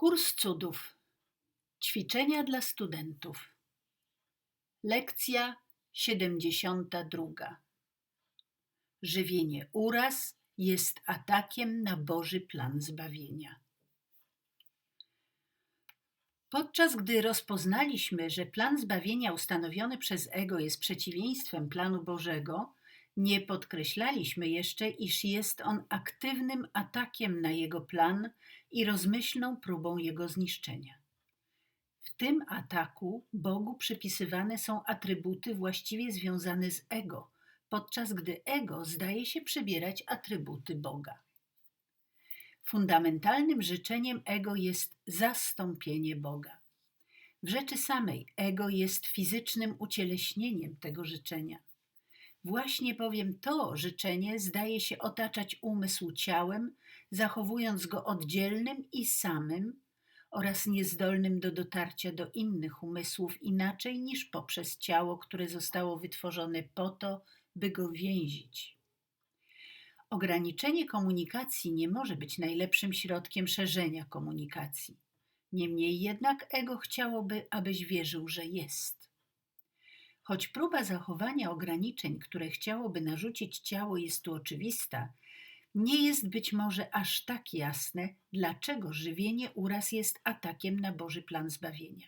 Kurs cudów. Ćwiczenia dla studentów. Lekcja 72. Żywienie uraz jest atakiem na Boży plan zbawienia. Podczas gdy rozpoznaliśmy, że plan zbawienia ustanowiony przez ego jest przeciwieństwem planu Bożego, nie podkreślaliśmy jeszcze, iż jest on aktywnym atakiem na jego plan i rozmyślną próbą jego zniszczenia. W tym ataku Bogu przypisywane są atrybuty właściwie związane z ego, podczas gdy ego zdaje się przybierać atrybuty Boga. Fundamentalnym życzeniem ego jest zastąpienie Boga. W rzeczy samej ego jest fizycznym ucieleśnieniem tego życzenia. Właśnie bowiem to życzenie zdaje się otaczać umysł ciałem, zachowując go oddzielnym i samym oraz niezdolnym do dotarcia do innych umysłów inaczej niż poprzez ciało, które zostało wytworzone po to, by go więzić. Ograniczenie komunikacji nie może być najlepszym środkiem szerzenia komunikacji. Niemniej jednak ego chciałoby, abyś wierzył, że jest. Choć próba zachowania ograniczeń, które chciałoby narzucić ciało, jest tu oczywista, nie jest być może aż tak jasne, dlaczego żywienie uraz jest atakiem na Boży plan zbawienia.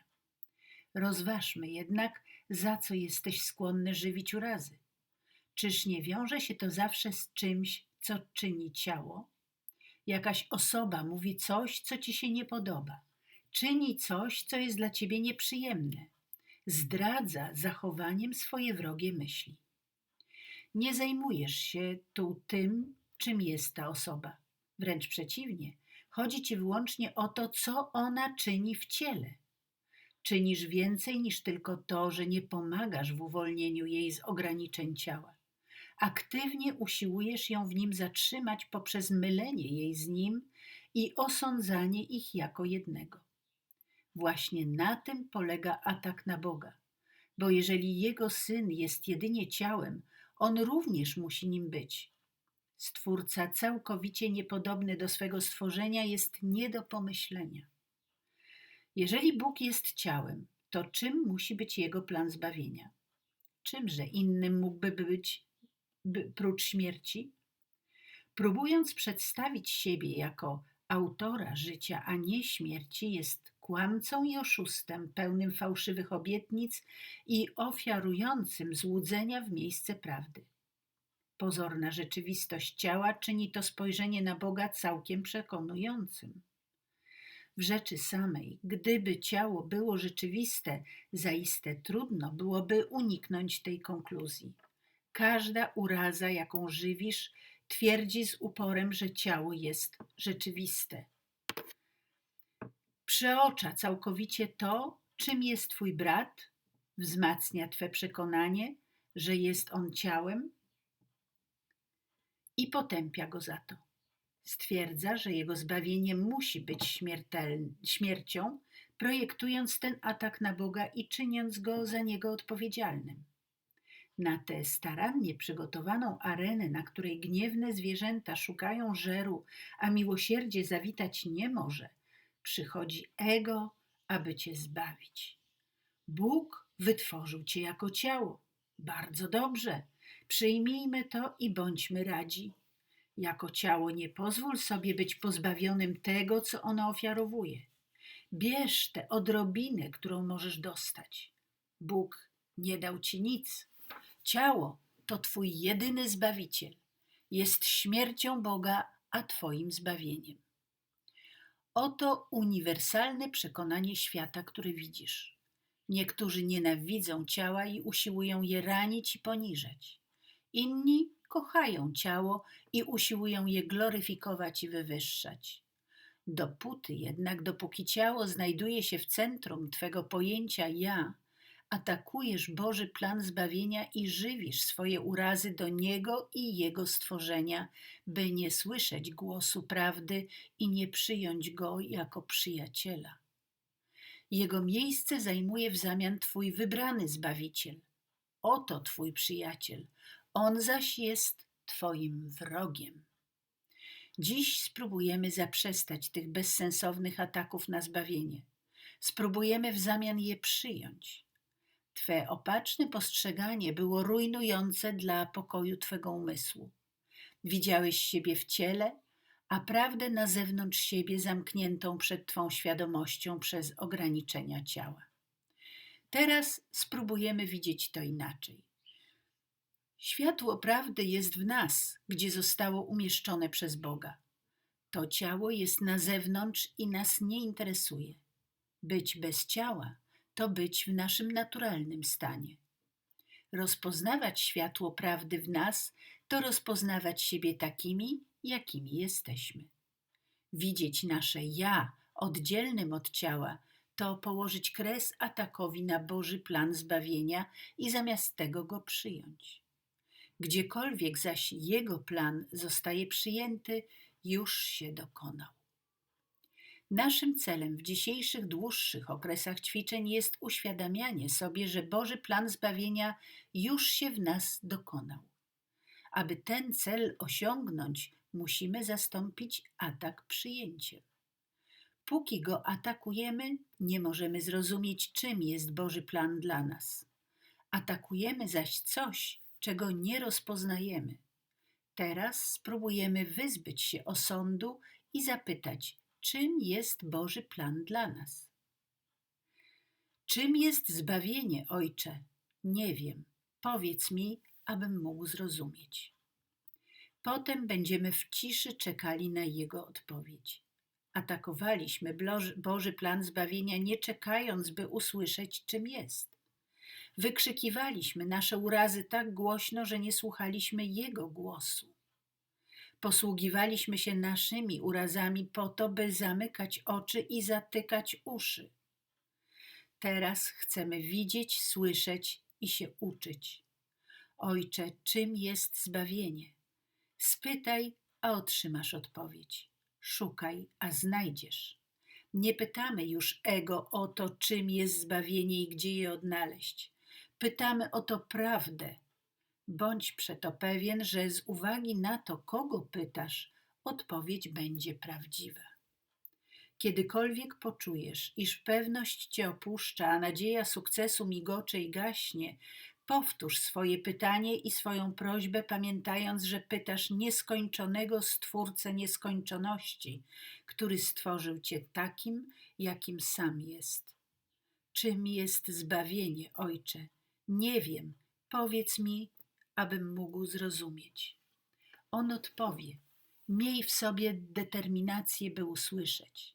Rozważmy jednak, za co jesteś skłonny żywić urazy. Czyż nie wiąże się to zawsze z czymś, co czyni ciało? Jakaś osoba mówi coś, co ci się nie podoba, czyni coś, co jest dla ciebie nieprzyjemne zdradza zachowaniem swoje wrogie myśli. Nie zajmujesz się tu tym, czym jest ta osoba. Wręcz przeciwnie, chodzi ci wyłącznie o to, co ona czyni w ciele. Czynisz więcej niż tylko to, że nie pomagasz w uwolnieniu jej z ograniczeń ciała. Aktywnie usiłujesz ją w nim zatrzymać poprzez mylenie jej z nim i osądzanie ich jako jednego. Właśnie na tym polega atak na Boga. Bo jeżeli Jego Syn jest jedynie ciałem, On również musi nim być. Stwórca całkowicie niepodobny do swego stworzenia jest nie do pomyślenia. Jeżeli Bóg jest ciałem, to czym musi być Jego plan zbawienia? Czymże innym mógłby być by, prócz śmierci? Próbując przedstawić siebie jako autora życia, a nie śmierci, jest kłamcą i oszustem, pełnym fałszywych obietnic i ofiarującym złudzenia w miejsce prawdy. Pozorna rzeczywistość ciała czyni to spojrzenie na Boga całkiem przekonującym. W rzeczy samej, gdyby ciało było rzeczywiste, zaiste trudno byłoby uniknąć tej konkluzji. Każda uraza, jaką żywisz, twierdzi z uporem, że ciało jest rzeczywiste przeocza całkowicie to, czym jest Twój brat, wzmacnia Twe przekonanie, że jest on ciałem i potępia go za to. Stwierdza, że jego zbawienie musi być śmiercią, projektując ten atak na Boga i czyniąc go za niego odpowiedzialnym. Na tę starannie przygotowaną arenę, na której gniewne zwierzęta szukają żeru, a miłosierdzie zawitać nie może – przychodzi ego, aby cię zbawić. Bóg wytworzył cię jako ciało. Bardzo dobrze. Przyjmijmy to i bądźmy radzi. Jako ciało nie pozwól sobie być pozbawionym tego, co ono ofiarowuje. Bierz tę odrobinę, którą możesz dostać. Bóg nie dał ci nic. Ciało to twój jedyny zbawiciel. Jest śmiercią Boga, a twoim zbawieniem. Oto uniwersalne przekonanie świata, które widzisz. Niektórzy nienawidzą ciała i usiłują je ranić i poniżać. Inni kochają ciało i usiłują je gloryfikować i wywyższać. Dopóty jednak, dopóki ciało znajduje się w centrum Twego pojęcia ja, atakujesz Boży plan zbawienia i żywisz swoje urazy do Niego i Jego stworzenia, by nie słyszeć głosu prawdy i nie przyjąć Go jako przyjaciela. Jego miejsce zajmuje w zamian Twój wybrany Zbawiciel. Oto Twój przyjaciel, On zaś jest Twoim wrogiem. Dziś spróbujemy zaprzestać tych bezsensownych ataków na zbawienie. Spróbujemy w zamian je przyjąć. Twe opaczne postrzeganie było rujnujące dla pokoju Twego umysłu. Widziałeś siebie w ciele, a prawdę na zewnątrz siebie zamkniętą przed Twą świadomością przez ograniczenia ciała. Teraz spróbujemy widzieć to inaczej. Światło prawdy jest w nas, gdzie zostało umieszczone przez Boga. To ciało jest na zewnątrz i nas nie interesuje. Być bez ciała to być w naszym naturalnym stanie. Rozpoznawać światło prawdy w nas to rozpoznawać siebie takimi, jakimi jesteśmy. Widzieć nasze ja oddzielnym od ciała to położyć kres atakowi na Boży plan zbawienia i zamiast tego go przyjąć. Gdziekolwiek zaś Jego plan zostaje przyjęty, już się dokonał. Naszym celem w dzisiejszych dłuższych okresach ćwiczeń jest uświadamianie sobie, że Boży plan zbawienia już się w nas dokonał. Aby ten cel osiągnąć, musimy zastąpić atak przyjęciem. Póki go atakujemy, nie możemy zrozumieć, czym jest Boży plan dla nas. Atakujemy zaś coś, czego nie rozpoznajemy. Teraz spróbujemy wyzbyć się osądu i zapytać, czym jest Boży plan dla nas. Czym jest zbawienie, Ojcze? Nie wiem. Powiedz mi, abym mógł zrozumieć. Potem będziemy w ciszy czekali na Jego odpowiedź. Atakowaliśmy Boży plan zbawienia, nie czekając, by usłyszeć, czym jest. Wykrzykiwaliśmy nasze urazy tak głośno, że nie słuchaliśmy Jego głosu. Posługiwaliśmy się naszymi urazami po to, by zamykać oczy i zatykać uszy. Teraz chcemy widzieć, słyszeć i się uczyć. Ojcze, czym jest zbawienie? Spytaj, a otrzymasz odpowiedź. Szukaj, a znajdziesz. Nie pytamy już ego o to, czym jest zbawienie i gdzie je odnaleźć. Pytamy o to prawdę. Bądź przeto pewien, że z uwagi na to, kogo pytasz, odpowiedź będzie prawdziwa. Kiedykolwiek poczujesz, iż pewność cię opuszcza, a nadzieja sukcesu migocze i gaśnie, Powtórz swoje pytanie i swoją prośbę, pamiętając, że pytasz nieskończonego Stwórcę nieskończoności, który stworzył Cię takim, jakim sam jest. Czym jest zbawienie, Ojcze? Nie wiem, powiedz mi, abym mógł zrozumieć. On odpowie: Miej w sobie determinację, by usłyszeć.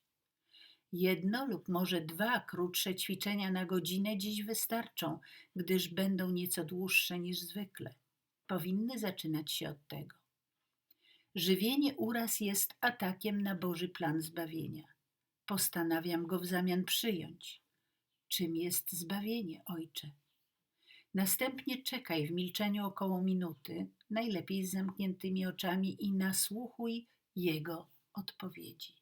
Jedno lub może dwa krótsze ćwiczenia na godzinę dziś wystarczą, gdyż będą nieco dłuższe niż zwykle. Powinny zaczynać się od tego. Żywienie uraz jest atakiem na Boży plan zbawienia. Postanawiam go w zamian przyjąć. Czym jest zbawienie, ojcze? Następnie czekaj w milczeniu około minuty, najlepiej z zamkniętymi oczami i nasłuchuj jego odpowiedzi.